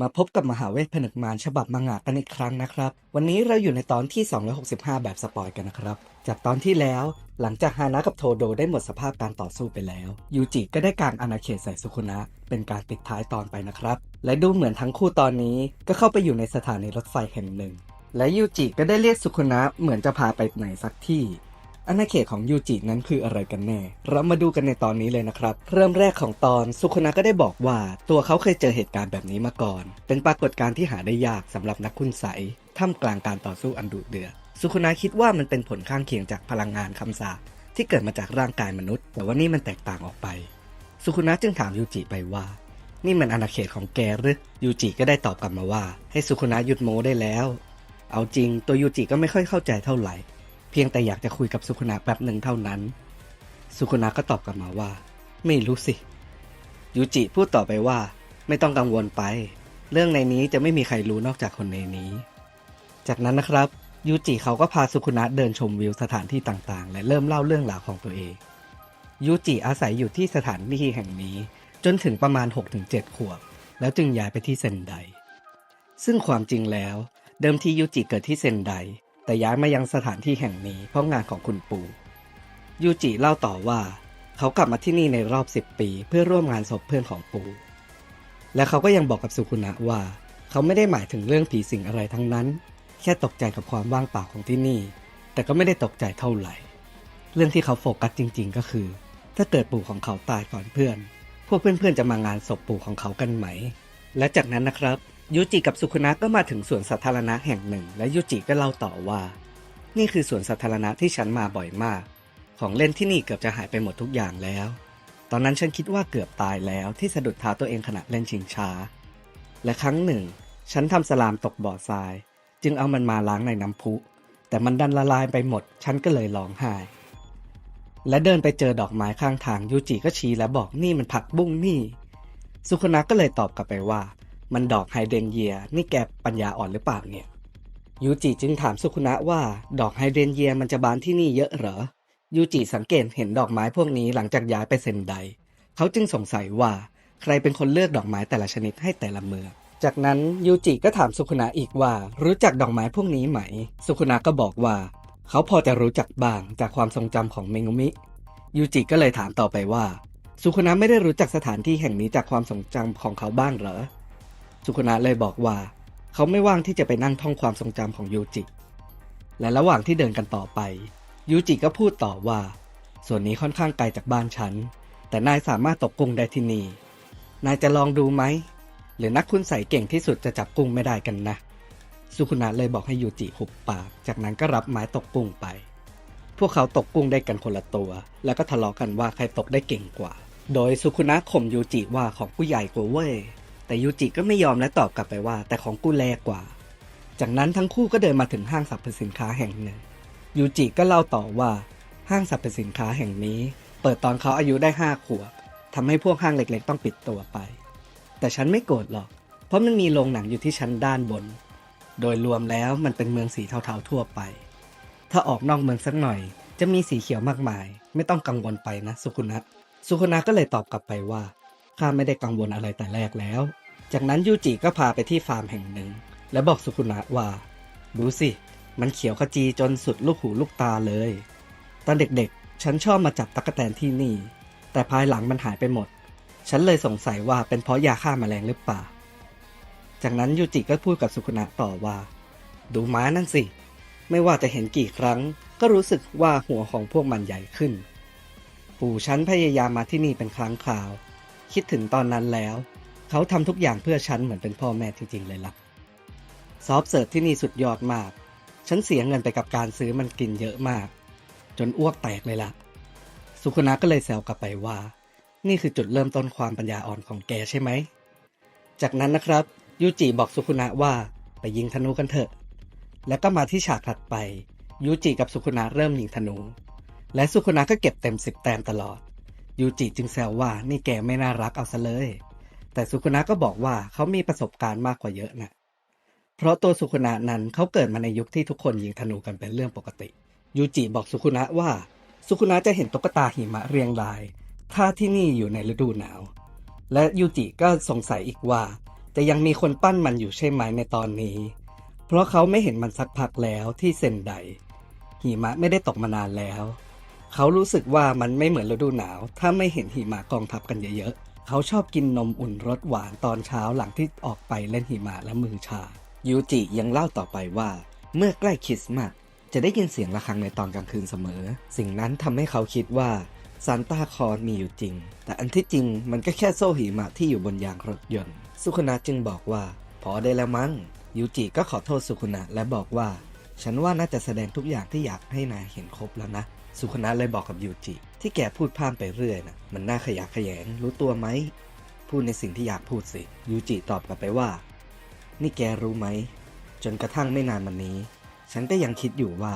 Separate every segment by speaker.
Speaker 1: มาพบกับมหาเวทผนึกมารฉบับมังงะกันอีกครั้งนะครับ วันนี้เราอยู่ในตอนที่ 265 แบบสปอยกันนะครับ จากตอนที่แล้วหลังจากฮานะกับโทโดได้หมดสภาพการต่อสู้ไปแล้ว ยูจิก็ได้กางอาณาเขตใส่สุคุนะ เป็นการปิดท้ายตอนไปนะครับ และดูเหมือนทั้งคู่ตอนนี้ก็เข้าไปอยู่ในสถานีรถไฟแห่งหนึ่ง และยูจิก็ได้เรียกสุคุนะเหมือนจะพาไปไหนสักที่ อาณาเขตของยูจินั้นคืออะไรกันแน่ เรามาดูกันในตอนนี้เลยนะครับ เริ่มแรกของตอนสุคนะก็ได้บอกว่าตัวเขาเคยเจอเหตุการณ์แบบนี้มาก่อน เป็นปรากฏการณ์ที่หาได้ยากสำหรับนักคุณใสยท่ามกลางการต่อสู้อันดุเดือดสุคนะคิดว่ามันเป็นผลข้างเคียงจากพลังงานคำสาปที่เกิดมาจากร่างกายมนุษย์ แต่ว่านี่มันแตกต่างออกไป สุคนะจึงถามยูจิไปว่า นี่มันอาณาเขตของแกหรือยูจิก็ได้ตอบกลับมาว่า ให้สุคนะหยุดโม้ได้แล้ว เอาจริงตัวยูจิก็ไม่ค่อยเข้าใจเท่าไหร่ พียงแต่อยากจะคุยกับสุคุนะแป๊บหนึ่งเท่านั้น สุคุนะก็ตอบกลับมาว่า ไม่รู้สิ ยูจิพูดต่อไปว่า ไม่ต้องกังวลไป เรื่องในนี้จะไม่มีใครรู้นอกจากคนในนี้ จากนั้นนะครับยูจิเขาก็พาสุคุนะเดินชมวิวสถานที่ต่างๆ และเริ่มเล่าเรื่องราวของตัวเองยูจิอาศัยอยู่ที่สถานที่แห่งนี้จนถึงประมาณ 6-7 ขวบ แล้วจึงย้ายไปที่เซนได ซึ่งความจริงแล้ว เดิมทียูจิเกิดที่เซนได แต่ย้ายมายังสถานที่แห่งนี้เพราะงานของคุณปู่ยูจิเล่าต่อว่า เขากลับมาที่นี่ในรอบ 10 ปี เพื่อร่วมงานศพเพื่อนของปู่และเขาก็ยังบอกกับสุคุนะว่า เขาไม่ได้หมายถึงเรื่องผีสิงอะไรทั้งนั้น แค่ตกใจกับความว่างเปล่าของที่นี่ แต่ก็ไม่ได้ตกใจเท่าไหร่ เรื่องที่เขาโฟกัสจริง ๆ ก็คือ ถ้าเกิดปู่ของเขาตายก่อนเพื่อน พวกเพื่อนๆจะมางานศพปู่ของเขากันไหม และจากนั้นนะครับ ยูจิกับสุคุนะก็มาถึงสวนสาธารณะแห่งหนึ่ง และยูจิก็เล่าต่อว่า นี่คือสวนสาธารณะที่ฉันมาบ่อยมาก ของเล่นที่นี่เกือบจะหายไปหมดทุกอย่างแล้ว ตอนนั้นฉันคิดว่าเกือบตายแล้วที่สะดุดเท้าตัวเองขณะเล่นชิงช้า และครั้งหนึ่ง ฉันทำสลามตกบ่อทราย จึงเอามันมาล้างในน้ำพุ แต่มันดันละลายไปหมด ฉันก็เลยร้องไห้ และเดินไปเจอดอกไม้ข้างทางยูจิก็ชี้และบอกนี่มันผักบุ้งนี่ สุคนะก็เลยตอบกลับไปว่า มันดอกไฮเดรนเยียนี่แกปัญญาอ่อนหรือเปล่าเนี่ย ยูจิจึงถามสุคุนะว่าดอกไฮเดรนเยียมันจะบานที่นี่เยอะเหรอ ยูจิสังเกตเห็นดอกไม้พวกนี้หลังจากย้ายไปเซนได เขาจึงสงสัยว่าใครเป็นคนเลือกดอกไม้แต่ละชนิดให้แต่ละเมือง จากนั้นยูจิก็ถามสุคุนะอีกว่า รู้จักดอกไม้พวกนี้ไหม สุคุนะก็บอกว่า เขาพอจะรู้จักบ้างจากความทรงจำของเมงุมิ ยูจิก็เลยถามต่อไปว่าสุคุนะไม่ได้รู้จักสถานที่แห่งนี้จากความทรงจำของเขาบ้างเหรอ สุคุนะเลยบอกว่า เขาไม่ว่างที่จะไปนั่งท่องความทรงจำของยูจิ และระหว่างที่เดินกันต่อไป ยูจิก็พูดต่อว่า ส่วนนี้ค่อนข้างไกลจากบ้านฉัน แต่นายสามารถตกกุ้งได้ที่นี่ นายจะลองดูไหม หรือนักคุณใส่เก่งที่สุดจะจับกุ้งไม่ได้กันนะ สุคุนะเลยบอกให้ยูจิหุบปาก จากนั้นก็รับไม้ตกกุ้งไป พวกเขาตกกุ้งได้กันคนละตัว แล้วก็ทะเลาะกันว่าใครตกได้เก่งกว่า โดยสุคุนะข่มยูจิว่าของผู้ใหญ่กว่าเว้ย แต่ยูจิก็ไม่ยอมและตอบกลับไปว่า แต่ของกูแลกว่า จากนั้นทั้งคู่ก็เดินมาถึงห้างสรรพสินค้าแห่งหนึ่งยูจิก็เล่าต่อว่าห้างสรรพสินค้าแห่งนี้ เปิดตอนเขาอายุได้ห้าขวบทำให้พวกห้างเล็กๆ ต้องปิดตัวไป แต่ฉันไม่โกรธหรอก เพราะมันมีโรงหนังอยู่ที่ชั้นด้านบน โดยรวมแล้วมันเป็นเมืองสีเทาๆทั่วไป ถ้าออกนอกเมืองสักหน่อย จะมีสีเขียวมากมาย ไม่ต้องกังวลไปนะ สุคุนะสุคุนะก็เลยตอบกลับไปว่า ข้าไม่ได้กังวลอะไรแต่แรกแล้ว จากนั้นยูจิก็พาไปที่ฟาร์มแห่งหนึ่ง และบอกสุคุนะว่า ดูสิ มันเขียวขจีจนสุดลูกหูลูกตาเลย ตอนเด็กๆ ฉันชอบมาจับตั๊กแตนที่นี่ แต่ภายหลังมันหายไปหมด ฉันเลยสงสัยว่าเป็นเพราะยาฆ่าแมลงหรือเปล่า จากนั้นยูจิก็พูดกับสุคุนะต่อว่า ดูม้านั่นสิ ไม่ว่าจะเห็นกี่ครั้ง ก็รู้สึกว่าหัวของพวกมันใหญ่ขึ้น ปู่ฉันพยายามมาที่นี่เป็นครั้งคราว คิดถึงตอนนั้นแล้ว เขาทำทุกอย่างเพื่อฉันเหมือนเป็นพ่อแม่จริงๆเลยล่ะ ซอฟเสิร์ฟที่นี่สุดยอดมาก ฉันเสียเงินไปกับการซื้อมันกินเยอะมาก จนอ้วกแตกเลยล่ะ สุคนะก็เลยแซวกลับไปว่า นี่คือจุดเริ่มต้นความปัญญาอ่อนของแกใช่ไหม จากนั้นนะครับ ยูจิบอกสุคุนะว่าไปยิงธนูกันเถอะ แล้วก็มาที่ฉากถัดไป ยูจิกับสุคุนะเริ่มยิงธนู และสุคุนะก็เก็บเต็มสิบแต้มตลอด ยูจิจึงแซวว่านี่แกไม่น่ารักเอาซะเลย แต่สุคุนะก็บอกว่าเขามีประสบการณ์มากกว่าเยอะนะเพราะตัวสุคุนะนั้นเขาเกิดมาในยุคที่ทุกคนยิงธนูกันเป็นเรื่องปกติ ยูจิบอกสุคุนะว่า สุคุนะจะเห็นตุ๊กตาหิมะเรียงราย ถ้าที่นี่อยู่ในฤดูหนาว และยูจิก็สงสัยอีกว่าแต่ยังมีคนปั้นมันอยู่ใช่ไหมในตอนนี้ เพราะเขาไม่เห็นมันสักพักแล้วที่เซนไดหิมะไม่ได้ตกมานานแล้ว เขารู้สึกว่ามันไม่เหมือนฤดูหนาว ถ้าไม่เห็นหิมะกองทับกันเยอะๆ เขาชอบกินนมอุ่นรสหวานตอนเช้าหลังที่ออกไปเล่นหิมะและมือชา ยูจิยังเล่าต่อไปว่า เมื่อใกล้คริสต์มาสจะได้ยินเสียงะระฆังในตอนกลางคืนเสมอ สิ่งนั้นทำให้เขาคิดว่าซานต้าคลอสมีอยู่จริง แต่อันที่จริงมันก็แค่โซ่หิมะที่อยู่บนยางรถยนต์ สุคนะจึงบอกว่า พอได้แล้วมั้ง ยูจิก็ขอโทษสุคนะและบอกว่า ฉันว่าน่าจะแสดงทุกอย่างที่อยากให้นายเห็นครบแล้วนะ สุคุนะเลยบอกกับยูจิที่แกพูดพร่ำไปเรื่อยนะมันน่าขยะแขยงรู้ตัวไหม พูดในสิ่งที่อยากพูดสิ ยูจิตอบกลับไปว่า นี่แกรู้ไหม จนกระทั่งไม่นานมานี้ ฉันก็ยังคิดอยู่ว่า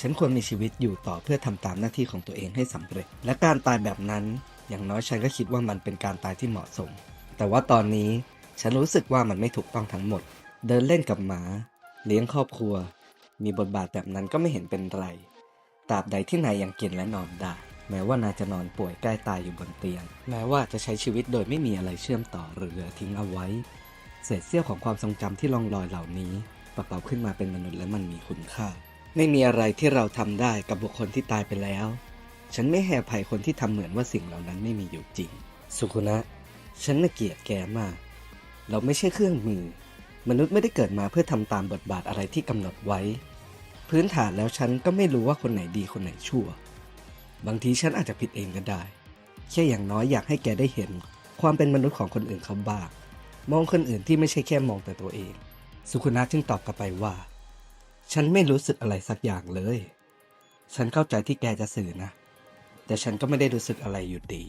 Speaker 1: ฉันควรมีชีวิตอยู่ต่อเพื่อทำตามหน้าที่ของตัวเองให้สำเร็จ และการตายแบบนั้น อย่างน้อยฉันก็คิดว่ามันเป็นการตายที่เหมาะสม แต่ว่าตอนนี้ฉันรู้สึกว่ามันไม่ถูกต้องทั้งหมด เดินเล่นกับหมา เลี้ยงครอบครัว มีบทบาทแบบนั้นก็ไม่เห็นเป็นไร ตราบใดที่นายยังกินและนอนได้ แม้ว่านายจะนอนป่วยใกล้ตายอยู่บนเตียง แม้ว่าจะใช้ชีวิตโดยไม่มีอะไรเชื่อมต่อหรือเหลือทิ้งเอาไว้ เศษเสี้ยวของความทรงจำที่ล่องลอยเหล่านี้ประกอบขึ้นมาเป็นมนุษย์และมันมีคุณค่า ไม่มีอะไรที่เราทำได้กับบุคคลที่ตายไปแล้ว ฉันไม่แห่ภัยคนที่ทำเหมือนว่าสิ่งเหล่านั้นไม่มีอยู่จริง สุคุนะ ฉันน่ะเกลียดแกมาก เราไม่ใช่เครื่องมือ มนุษย์ไม่ได้เกิดมาเพื่อทำตามบทบาทอะไรที่กำหนดไว้ พื้นฐานแล้วฉันก็ไม่รู้ว่าคนไหนดีคนไหนชั่ว บางทีฉันอาจจะผิดเองก็ได้ แค่อย่างน้อยอยากให้แกได้เห็น ความเป็นมนุษย์ของคนอื่นเขาบ้างมองคนอื่นที่ไม่ใช่แค่มองแต่ตัวเอง สุคุนะจึงตอบกลับไปว่า ฉันไม่รู้สึกอะไรสักอย่างเลย ฉันเข้าใจที่แกจะสื่อนะ แต่ฉันก็ไม่ได้รู้สึกอะไรอยู่ดี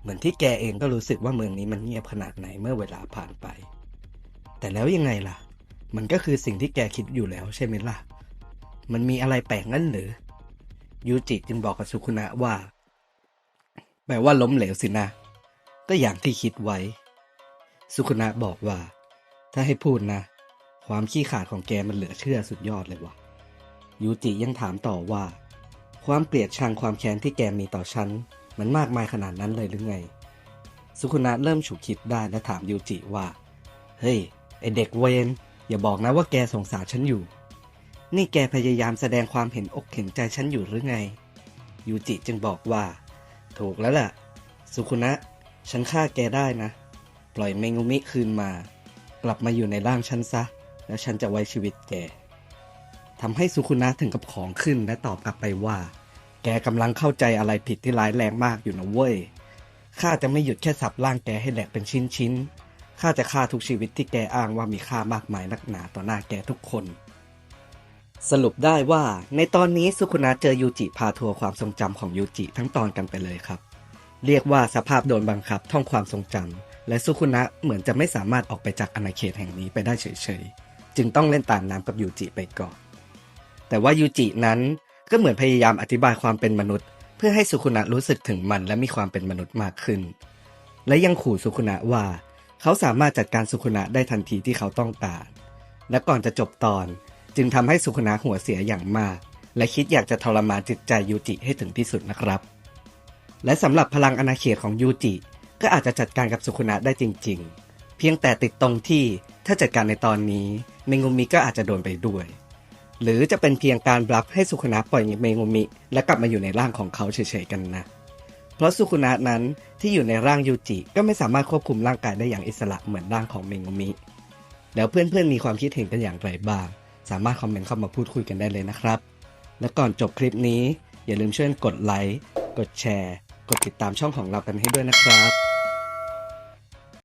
Speaker 1: เหมือนที่แกเองก็รู้สึกว่าเมืองนี้มันเงียบขนาดไหนเมื่อเวลาผ่านไป แต่แล้วยังไงล่ะ มันก็คือสิ่งที่แกคิดอยู่แล้วใช่ไหมล่ะ มันมีอะไรแปลกงั้นหรือ ยูจิจึงบอกกับสุคุนะว่า แปลว่าล้มเหลวสินะ ก็อย่างที่คิดไว้ สุคุนะบอกว่า ถ้าให้พูดนะ ความขี้ขาดของแกมันเหลือเชื่อสุดยอดเลยวะยูจิยังถามต่อว่า ความเกลียดชังความแค้นที่แกมีต่อฉัน มันมากมายขนาดนั้นเลยหรือไง สุคุนะเริ่มฉุกคิดได้และถามยูจิว่า เฮ้ยไอเด็กเวนอย่าบอกนะว่าแกสงสารฉันอยู่ นี่แกพยายามแสดงความเห็นอกเห็นใจฉันอยู่หรือไง ยูจิจึงบอกว่า ถูกแล้วล่ะ สุคุนะ ฉันฆ่าแกได้นะ ปล่อยเมงุมิคืนมา กลับมาอยู่ในร่างฉันซะ แล้วฉันจะไว้ชีวิตแกทำให้สุคุนะถึงกับของขึ้นและตอบกลับไปว่า แกกำลังเข้าใจอะไรผิดที่ร้ายแรงมากอยู่นะเว้ยข้าจะไม่หยุดแค่สับร่างแกให้แหลกเป็นชิ้นๆข้าจะฆ่าทุกชีวิตที่แกอ้างว่ามีค่ามากมายนักหนาต่อหน้าแกทุกคน สรุปได้ว่าในตอนนี้สุคุนะเจอยูจิพาทัวร์ความทรงจำของยูจิทั้งตอนกันไปเลยครับ เรียกว่าสภาพโดนบังคับท่องความทรงจำและสุคุนะเหมือนจะไม่สามารถออกไปจากอาณาเขตแห่งนี้ไปได้เฉยๆ จึงต้องเล่นตามน้ำกับยูจิไปก่อน แต่ว่ายูจินั้นก็เหมือนพยายามอธิบายความเป็นมนุษย์ เพื่อให้สุคุนะรู้สึกถึงมันและมีความเป็นมนุษย์มากขึ้น และยังขู่สุคุนะว่า เขาสามารถจัดการสุคุนะได้ทันทีที่เขาต้องการและก่อนจะจบตอน จึงทำให้สุคุนะหัวเสียอย่างมาก และคิดอยากจะทรมานจิตใจยูจิให้ถึงที่สุดนะครับ และสำหรับพลังอาณาเขตของยูจิก็อาจจะจัดการกับสุคุนะได้จริง ๆ เพียงแต่ติดตรงที่ถ้าจัดการในตอนนี้เมงุมิก็อาจจะโดนไปด้วย หรือจะเป็นเพียงการบลัฟให้สุคุนะปล่อยเมงุมิ และกลับมาอยู่ในร่างของเขาเฉยๆกันนะเพราะสุคุนะนั้นที่อยู่ในร่างยูจิก็ไม่สามารถควบคุมร่างกายได้อย่างอิสระเหมือนร่างของเมงุมิ แล้วเพื่อนๆมีความคิดเห็นกันอย่างไรบ้าง สามารถคอมเมนต์เข้ามาพูดคุยกันได้เลยนะครับ และก่อนจบคลิปนี้ อย่าลืมช่วยกดไลค์ กดแชร์ กดติดตามช่องของเรากันให้ด้วยนะครับ